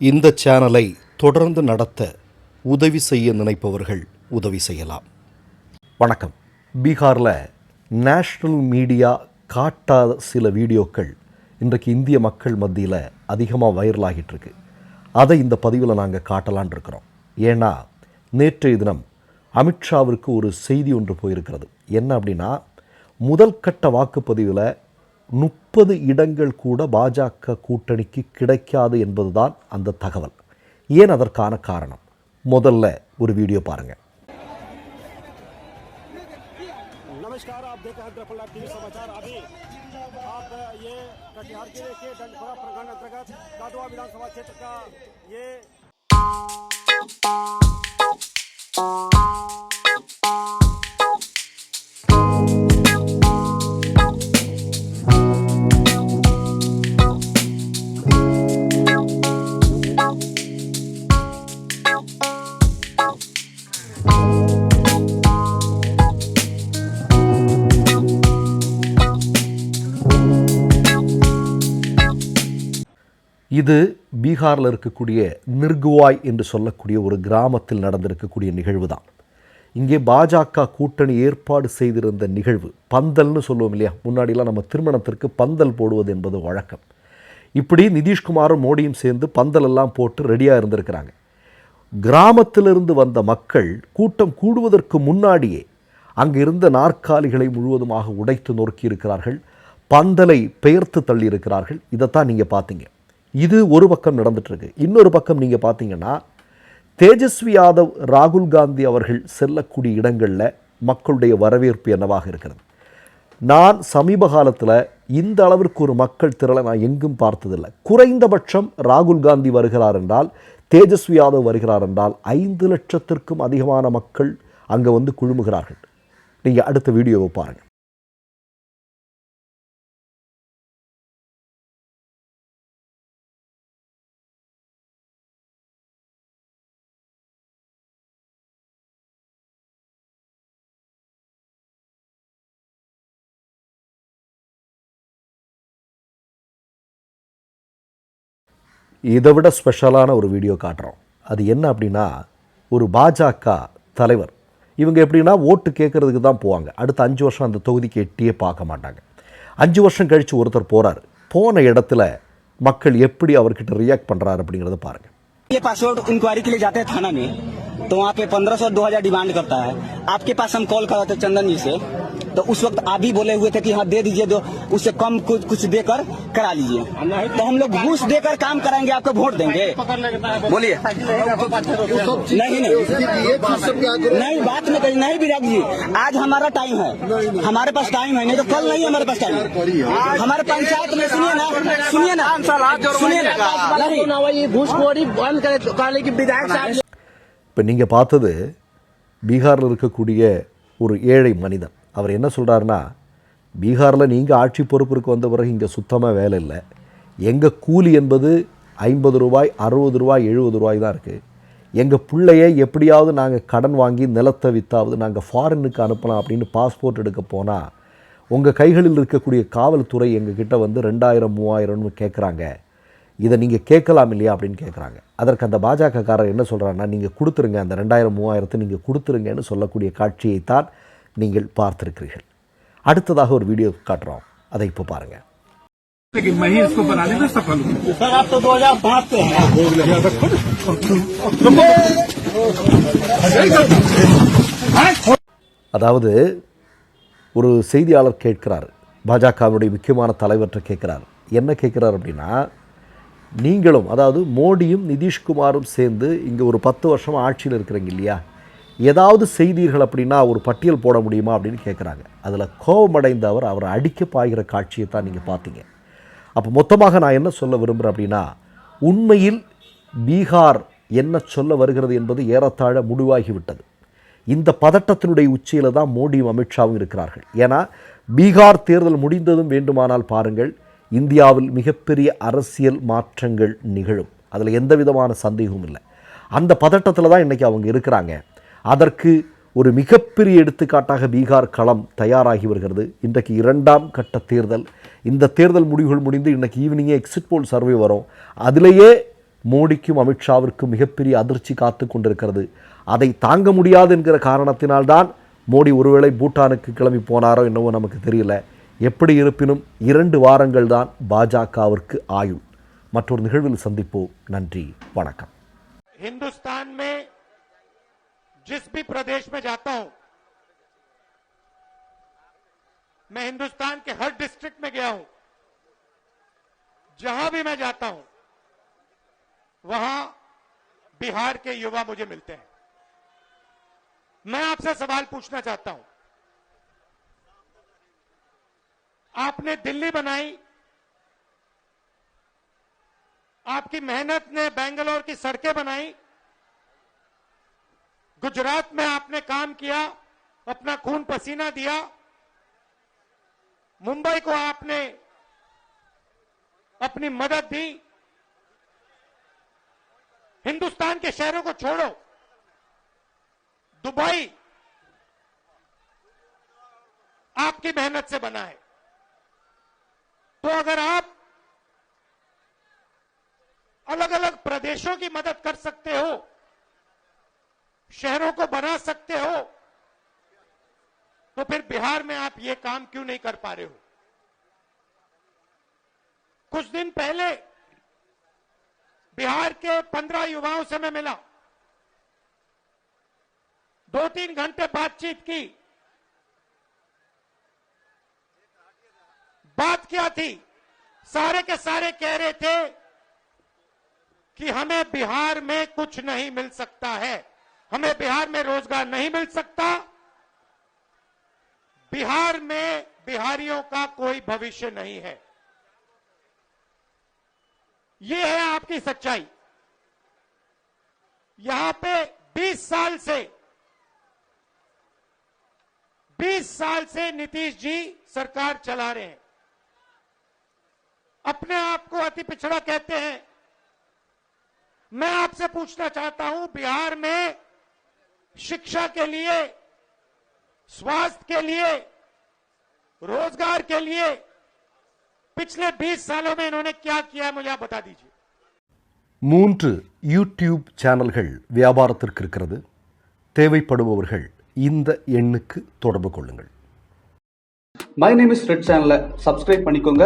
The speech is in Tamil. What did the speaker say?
இந்த சேனலை தொடர்ந்து நடத்த உதவி செய்ய நினைப்பவர்கள் உதவி செய்யலாம். வணக்கம். பீகாரில் நேஷ்னல் மீடியா காட்டாத சில வீடியோக்கள் இன்றைக்கு இந்திய மக்கள் மத்தியில் அதிகமாக வைரல் ஆகிட்டு இருக்கு. அதை இந்த பதிவில் நாங்கள் காட்டலான் இருக்கிறோம். ஏன்னா நேற்றைய தினம் அமித்ஷாவிற்கு ஒரு செய்தி ஒன்று போயிருக்கிறது. என்ன அப்படின்னா முதல் கட்ட வாக்குப்பதிவில் முப்பது இடங்கள் கூட பாஜக கூட்டணிக்கு கிடைக்காது என்பதுதான் அந்த தகவல் ஏன் அதற்கான காரணம் முதல்ல ஒரு வீடியோ பாருங்கள் नमस्कार आप देख रहे हैं दरपल्ला टीवी समाचार अभी आप ये कटिहार जिले के डंडखोरा प्रखंड अंतर्गत दादुआ विधानसभा क्षेत्र का ये இது பீகாரில் இருக்கக்கூடிய நிர்குவாய் என்று சொல்லக்கூடிய ஒரு கிராமத்தில் நடந்திருக்கக்கூடிய நிகழ்வு தான் இங்கே பாஜக கூட்டணி ஏற்பாடு செய்திருந்த நிகழ்வு பந்தல்னு சொல்லுவோம் இல்லையா? முன்னாடிலாம் நம்ம திருமணத்திற்கு பந்தல் போடுவது என்பது வழக்கம். இப்படி நிதிஷ்குமாரும் மோடியும் சேர்ந்து பந்தல் எல்லாம் போட்டு ரெடியாக இருந்திருக்கிறாங்க. கிராமத்திலிருந்து வந்த மக்கள் கூட்டம் கூடுவதற்கு முன்னாடியே அங்கிருந்த நாற்காலிகளை முழுவதுமாக உடைத்து நொறுக்கி இருக்கிறார்கள் பந்தலை பெயர்த்து தள்ளி இருக்கிறார்கள் இதைத்தான் நீங்கள் பார்த்தீங்க. இது ஒரு பக்கம் நடந்துட்டுருக்கு. இன்னொரு பக்கம் நீங்கள் பார்த்தீங்கன்னா தேஜஸ்வி யாதவ் ராகுல் காந்தி அவர்கள் செல்லக்கூடிய இடங்களில் மக்களுடைய வரவேற்பு என்னவாக இருக்கிறது? நான் சமீப காலத்தில் இந்த அளவிற்கு ஒரு மக்கள் திரளை நான் எங்கும் பார்த்ததில்லை. குறைந்தபட்சம் ராகுல் காந்தி வருகிறார் என்றால் தேஜஸ்வி யாதவ் வருகிறார் என்றால் ஐந்து லட்சத்திற்கும் அதிகமான மக்கள் அங்கே வந்து குழுமுகிறார்கள். நீங்கள் அடுத்த வீடியோவை பாருங்கள் இதை விட ஸ்பெஷலான ஒரு வீடியோ காட்டுறோம் அது என்ன அப்படின்னா ஒரு பாஜக தலைவர் இவங்க எப்படின்னா ஓட்டு கேட்கறதுக்கு தான் போவாங்க அடுத்த அஞ்சு வருஷம் அந்த தொகுதிக்கு எட்டியே பார்க்க மாட்டாங்க அஞ்சு வருஷம் கழித்து ஒருத்தர் போகிறார் போன இடத்துல மக்கள் எப்படி அவர்கிட்ட ரியாக்ட் பண்ணுறாரு அப்படிங்கிறத பாருங்கள் ये पासवर्ड इंक्वायरी के लिए जाते हैं थाना में तो वहाँ पे पंद्रह सौ दो हजार डिमांड करता है आपके पास हम कॉल कर रहे थे चंदन जी से तो उस वक्त आप भी बोले हुए थे कि हाँ दे दीजिए दो उससे कम कुछ कुछ देकर करा लीजिए तो हम लोग घूस देकर काम कराएंगे आपको वोट देंगे बोलिए नहीं नहीं नहीं बात में कही नहीं विराट जी आज हमारा टाइम है हमारे पास टाइम है नहीं तो कल नहीं हमारे पास टाइम है हमारे पंचायत में सुनिए ना सुनिए ना सुनिए ना नहीं घूसखोरी बंद करे काले की विधायक साहब இப்போ நீங்கள் பார்த்தது பீகாரில் இருக்கக்கூடிய ஒரு ஏழை மனிதன் அவர் என்ன சொல்கிறாருன்னா பீகாரில் நீங்கள் ஆட்சி பொறுப்பிற்கு வந்த பிறகு இங்கே சுத்தமாக வேலை இல்லை. எங்கள் கூலி என்பது ஐம்பது ரூபாய் அறுபது ரூபாய் எழுபது ரூபாய் தான் இருக்குது எங்கள் பிள்ளைய எப்படியாவது நாங்கள் கடன் வாங்கி நிலத்தை வித்தாவது நாங்கள் ஃபாரினுக்கு அனுப்பலாம் அப்படின்னு பாஸ்போர்ட் எடுக்க போனால் உங்கள் கைகளில் இருக்கக்கூடிய காவல்துறை எங்ககிட்ட வந்து ரெண்டாயிரம் மூவாயிரம்னு கேட்குறாங்க இதை நீங்கள் கேட்கலாம் இல்லையா அப்படின்னு கேட்குறாங்க அதற்கு அந்த பாஜகக்காரர் என்ன சொல்கிறாங்கன்னா நீங்கள் கொடுத்துருங்க அந்த ரெண்டாயிரம் மூவாயிரத்தை நீங்கள் கொடுத்துருங்கன்னு சொல்லக்கூடிய காட்சியைத்தான் நீங்கள் பார்த்துருக்கிறீர்கள் அடுத்ததாக ஒரு வீடியோ காட்டுறோம் அதை இப்போ பாருங்கள் लेकिन मैं ही इसको बनाने में सफल हूँ सर आप तो दो हजार पाँच से हैं அதாவது ஒரு செய்தியாளர் கேட்கிறார் பாஜகவுடைய முக்கியமான தலைவர்கிட்ட கேட்குறார் என்ன கேட்குறார் அப்படின்னா நீங்களும் அதாவது மோடியும் நிதிஷ்குமாரும் சேர்ந்து இங்கே ஒரு பத்து வருஷம் ஆட்சியில் இருக்கிறீங்க இல்லையா ஏதாவது செய்தீர்கள் அப்படின்னா ஒரு பட்டியல் போட முடியுமா அப்படின்னு கேட்குறாங்க அதில் கோபமடைந்த அவர் அவரை அடிக்க பாய்கிற காட்சியை தான் நீங்கள் பார்த்தீங்க. அப்போ மொத்தமாக நான் என்ன சொல்ல விரும்புகிறேன் அப்படின்னா உண்மையில் பீகார் என்ன சொல்ல வருகிறது என்பது ஏறத்தாழ முடிவாகிவிட்டது இந்த பதட்டத்தினுடைய உச்சியில் தான் மோடியும் அமித்ஷாவும் இருக்கிறார்கள். ஏன்னா பீகார் தேர்தல் முடிந்ததும் வேண்டுமானால் பாருங்கள் இந்தியாவில் மிகப்பெரிய அரசியல் மாற்றங்கள் நிகழும். அதில் எந்த விதமான சந்தேகமும் இல்லை. அந்த பதட்டத்தில் தான் இன்றைக்கி அவங்க இருக்கிறாங்க. அதற்கு ஒரு மிகப்பெரிய எடுத்துக்காட்டாக பீகார் களம் தயாராகி வருகிறது. இன்றைக்கு இரண்டாம் கட்ட தேர்தல். இந்த தேர்தல் முடிவுகள் முடிந்து இன்றைக்கு ஈவினிங்கே எக்ஸிட் போல் சர்வே வரும். அதிலேயே மோடிக்கும் அமித்ஷாவிற்கும் மிகப்பெரிய அதிர்ச்சி காத்து கொண்டிருக்கிறது. அதை தாங்க முடியாது என்கிற காரணத்தினால்தான் மோடி ஒருவேளை பூட்டானுக்கு கிளம்பி போனாரோ என்னவோ நமக்கு தெரியல. எப்படி இருப்பினும் இரண்டு வாரங்கள் தான் பாஜகவிற்கு ஆயுள். மற்றொரு நிகழ்வில் சந்திப்போம். நன்றி. வணக்கம். ஹிந்துஸ்தான் जिस भी प्रदेश में जाता हूँ, मैं हिंदुस्तान के हर डिस्ट्रिक्ट में गया हूँ, जहाँ भी मैं जाता हूँ, वहाँ बिहार के युवा मुझे मिलते हैं। मैं आपसे सवाल पूछना चाहता हूँ, आपने दिल्ली बनाई, आपकी मेहनत ने बेंगलोर की सड़कें बनाई गुजरात में आपने काम किया, अपना खून पसीना दिया, मुंबई को आपने अपनी मदद दी, हिंदुस्तान के शहरों को छोड़ो, दुबई आपकी मेहनत से बना है। तो अगर आप अलग अलग प्रदेशों की मदद कर सकते हो शहरों को बना सकते हो तो फिर बिहार में आप ये काम क्यों नहीं कर पा रहे हो? कुछ दिन पहले बिहार के पंद्रह युवाओं से मैं मिला। दो तीन घंटे बातचीत की। बात क्या थी? सारे के सारे कह रहे थे कि हमें बिहार में कुछ नहीं मिल सकता है। हमें बिहार में रोज़गार नहीं मिल सकता। बिहार में बिहारियों का कोई भविष्य नहीं है। ये है आपकी सच्चाई। यहाँ पे 20 साल से 20 साल से नीतीश जी सरकार चला रहे हैं। अपने आप को अति पिछड़ा कहते हैं। मैं आपसे पूछना चाहता हूँ, बिहार में शिक्षा के लिए स्वास्थ्य के लिए रोजगार के लिए पिछले 20 सालों में इन्होंने क्या किया है मुझे आप बता दीजिए மூன்று யூடியூப் சேனல்கள் வியாபாரத்திற்கு இருக்கிறது தேவைப்படுபவர்கள் இந்த எண்ணுக்கு தொடர்பு கொள்ளுங்கள் மை நேம் இஸ் ரெட் சேனலை சப்ஸ்கிரைப் பண்ணிக்கோங்க